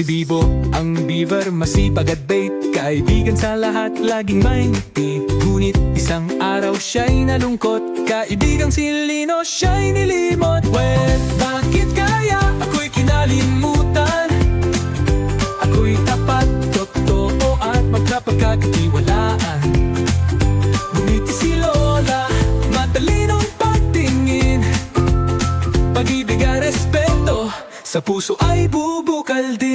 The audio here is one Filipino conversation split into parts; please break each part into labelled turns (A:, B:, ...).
A: Si Bibo, ang beaver, masipag at bait. Kaibigan sa lahat, laging may ngiti. Ngunit isang araw siya'y nalungkot. Kaibigang si Lino, siya'y nilimot. Well, bakit kaya ako'y kinalimutan? Ako'y tapat, totoo at magkapagkakatiwalaan. Ngunit si Lola, matalinong pagtingin. Pag-ibig at respeto Sa puso ay bubukal din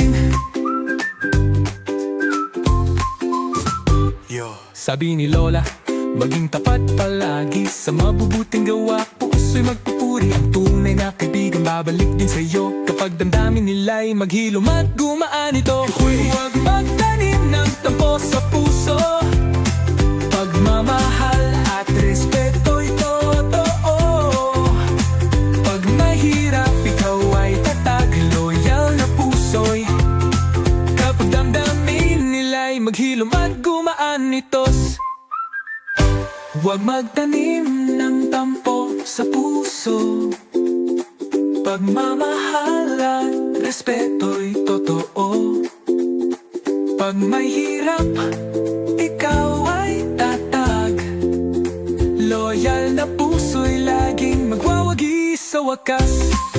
A: Sabi ni Lola, maging tapat palagi Sa mabubuting gawa, puso'y magpupuri Ang tunay na kaibigan. Babalik din sa'yo Kapag damdamin nila'y maghilom at gumaan ito. Huwag magtanim gumaan itos Huwag magtanim ng tampo sa puso. Pagmamahal at respeto'y totoo. Pag may hirap, ikaw ay tatag. Loyal na puso'y laging magwawagi sa wakas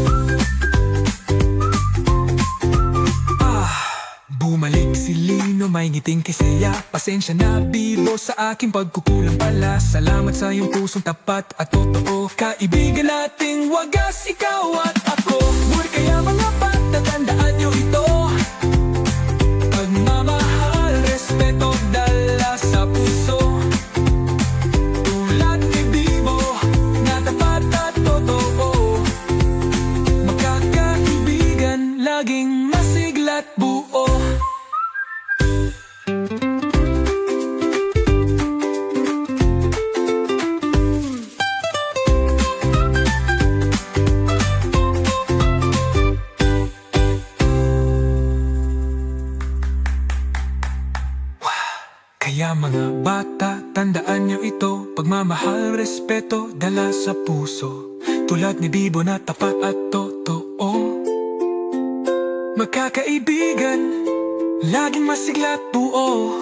A: Ngiting kisaya Pasensya na bibo sa aking pagkukulang pala. Salamat sa iyong pusong tapat at totoo. Kaibigan nating wagas, ikaw at ako. Ngunit kaya mga bata, tandaan niyo Kaya mga bata, tandaan niyo ito. Pagmamahal, respeto, dala sa puso. Tulad ni Bibo na tapat at totoo. Magkakaibigan, laging masigla't buo